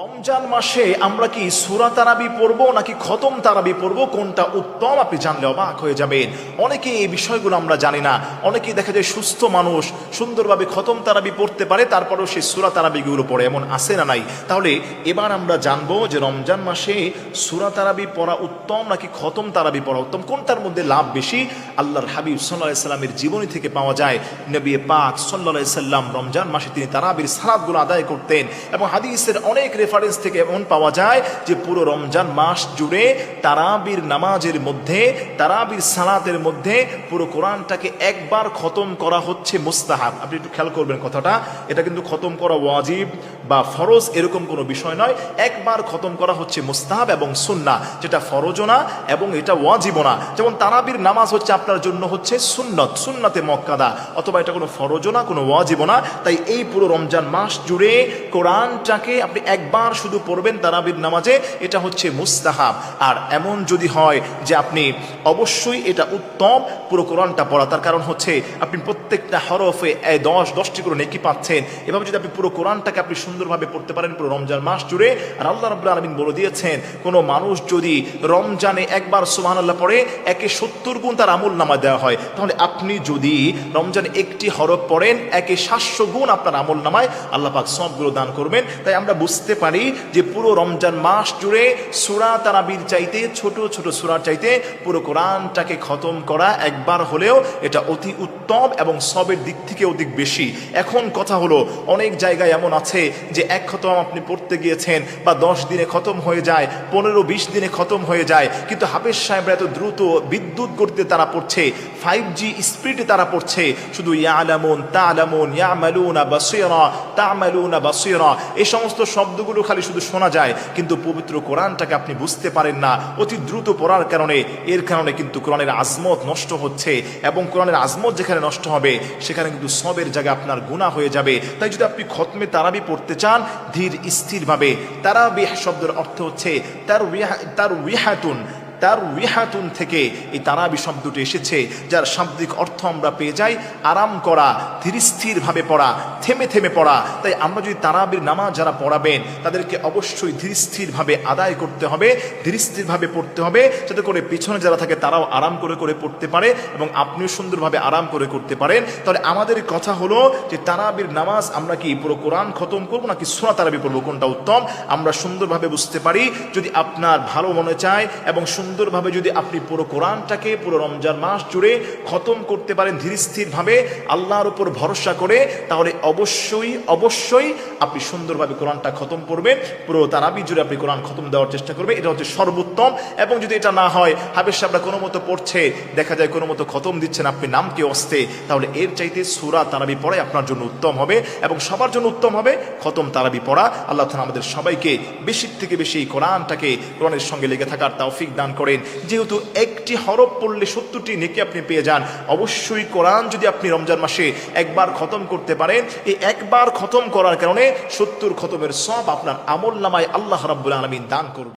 রমজান মাসে আমরা কি সুরা তারাবি পড়ব নাকি খতম তারাবি পড়ব? কোনটা উত্তম? আপনি জানলে অবাক হয়ে যাবেন। অনেকে এই বিষয়গুলো আমরা জানি না। অনেকেই দেখা যায় সুস্থ মানুষ, সুন্দরভাবে খতম তারাবি পড়তে পারে, তারপরেও সেই সুরা তারাবিগুলো পড়ে। এমন আসে না নাই? তাহলে এবার আমরা জানব যে রমজান মাসে সুরা তারাবি পড়া উত্তম নাকি খতম তারাবি পড়া উত্তম? কোনটার মধ্যে লাভ বেশি? আল্লাহর হাবিব সাল্লাহ সাল্লামের জীবনী থেকে পাওয়া যায়, নবী পাক সাল্লাহ সাল্লাম রমজান মাসে তিনি তারাবির সালাদগুলো আদায় করতেন এবং হাদিসের অনেক রেফারেন্স থেকে এমন পাওয়া যায় যে পুরো রমজান মাস জুড়ে তারাবির নামাজের মধ্যে, তারাবির সালাতের মধ্যে পুরো কোরআনটাকে একবার খতম করা হচ্ছে মুস্তাহাব। আপনি একটু খেয়াল করবেন কথাটা। এটা কিন্তু খতম করা ওয়াজিব বা ফরজ এরকম কোনো বিষয় নয়। একবার খতম করা হচ্ছে মুস্তাহাব এবং সুন্না। যেটা ফরজও না এবং এটা ওয়াজিবও না। যেমন তারাবির নামাজ হচ্ছে আপনার জন্য হচ্ছে সুন্নত, সুন্নাতে মক্কাদা। অথবা এটা কোনো ফরজও না, কোনো ওয়াজিবও না। তাই এই পুরো রমজান মাস জুড়ে কোরআনটাকে আপনি একবার শুধু পড়বেন তারাবির নামাজে, এটা হচ্ছে মুস্তাহাব। আর এমন যদি হয় যে আপনি অবশ্যই এটা উত্তম, পুরো কোরআনটা পড়া। তার কারণ হচ্ছে আপনি প্রত্যেকটা হরফে দশ, দশটি করে নেকি পাচ্ছেন। এভাবে যদি আপনি পুরো কোরআনটাকে আপনি সুন্দরভাবে পড়তে পারেন পুরো রমজান মাস জুড়ে, আর আল্লাহ রাবুল আলমিন বলে দিয়েছেন, কোনো মানুষ যদি রমজানে একবার সুবাহ আল্লাহ পড়ে, একে সত্তর গুণ তার আমল নামা দেওয়া হয়। তাহলে আপনি যদি রমজানে একটি হরফ পড়েন, একে সাতশো গুণ আপনার আমল নামায়, আল্লাহ পাক সবগুলো দান করবেন। তাই আমরা বুঝতে পারি যে পুরো রমজান মাস জুড়ে সুরা তারাবির চাইতে, ছোট ছোট সুরার চাইতে পুরো কোরআনটাকে খতম করা একবার হলেও এটা অতি উত্তম এবং সবের দিক থেকে অধিক বেশি। এখন কথা হলো, অনেক জায়গায় এমন আছে যে এক খতম আপনি পড়তে গিয়েছেন বা দশ দিনে খতম হয়ে যায়, পনেরো, বিশ দিনে খতম হয়ে যায়, কিন্তু হাফেজ সাহেবরা এত দ্রুত বিদ্যুৎ গতিতে তারা পড়ছে ফাইভ জি স্পিডে তারা পড়ছে, শুধু ইয়ালামুন, তালামুন, ইয়ামালুনা বাসিরা, তামালুনা বাসিরা এই সমস্ত শব্দগুলো খালি শুধু শোনা যায়, কিন্তু পবিত্র কোরআনটাকে আপনি বুঝতে পারেন না। অতি দ্রুত পড়ার কারণে, এর কারণে কিন্তু কোরআনের আজমত নষ্ট হচ্ছে এবং কোরআনের আজমত যেখানে নষ্ট হবে, সেখানে কিন্তু সবের জায়গায় আপনার গুণা হয়ে যাবে। তাই যদি আপনি খতমে তারাবি পড়তে চান, ধীর স্থিরভাবে। তারাবি শব্দের অর্থ হচ্ছে তার তার উইহাতুন তার উইহাতুন থেকে এই তারাবি শব্দটি এসেছে, যার শাব্দিক অর্থ আমরা পেয়ে যাই আরাম করা, ধীরস্থিরভাবে পড়া, থেমে থেমে পড়া। তাই আমরা যদি তারাবির নামাজ যারা পড়াবেন, তাদেরকে অবশ্যই ধীরস্থিরভাবে আদায় করতে হবে, ধীরস্থিরভাবে পড়তে হবে, যাতে করে পিছনে যারা থাকে তারাও আরাম করে করে পড়তে পারে এবং আপনিও সুন্দরভাবে আরাম করে করতে পারেন। তাহলে আমাদের কথা হলো যে তারাবির নামাজ আমরা কি পুরো কোরআন খতম করব নাকি সোনা তারাবি পড়ব, কোনটা উত্তম? আমরা সুন্দরভাবে বুঝতে পারি। যদি আপনার ভালো মনে চায় এবং সুন্দরভাবে যদি আপনি পুরো কোরআনটাকে পুরো রমজান মাস জুড়ে খতম করতে পারেন ধীরস্থিরভাবে, আল্লাহর উপর ভরসা করে, তাহলে অবশ্যই অবশ্যই আপনি সুন্দরভাবে কোরআনটা খতম করবেন। পুরো তারাবি জুড়ে আপনি কোরআন খতম দেওয়ার চেষ্টা করবেন। এটা হচ্ছে সর্বোত্তম। এবং যদি এটা না হয় হাবের সাহেবরা কোনো মতো পড়ছে, দেখা যায় কোনো মতো খতম দিচ্ছেন, আপনি নামকে অস্তে, তাহলে এর চাইতে সুরা তারাবি পড়াই আপনার জন্য উত্তম হবে। এবং সবার জন্য উত্তম হবে খতম তারাবি পড়া। আল্লাহ আমাদের সবাইকে বেশির থেকে বেশি কোরআনটাকে, কোরআনের সঙ্গে লেগে থাকার তৌফিক দান করেন। যেহেতু একটি হরফ পড়লে সত্তরটি নেকি আপনি পেয়ে যান, অবশ্যই কোরআন যদি আপনি রমজান মাসে একবার খতম করতে পারেন, এই একবার খতম করার কারণে সত্তর খতমের সব আপনার আমল নামায় আল্লাহ রাব্বুল আলমিন দান করবে।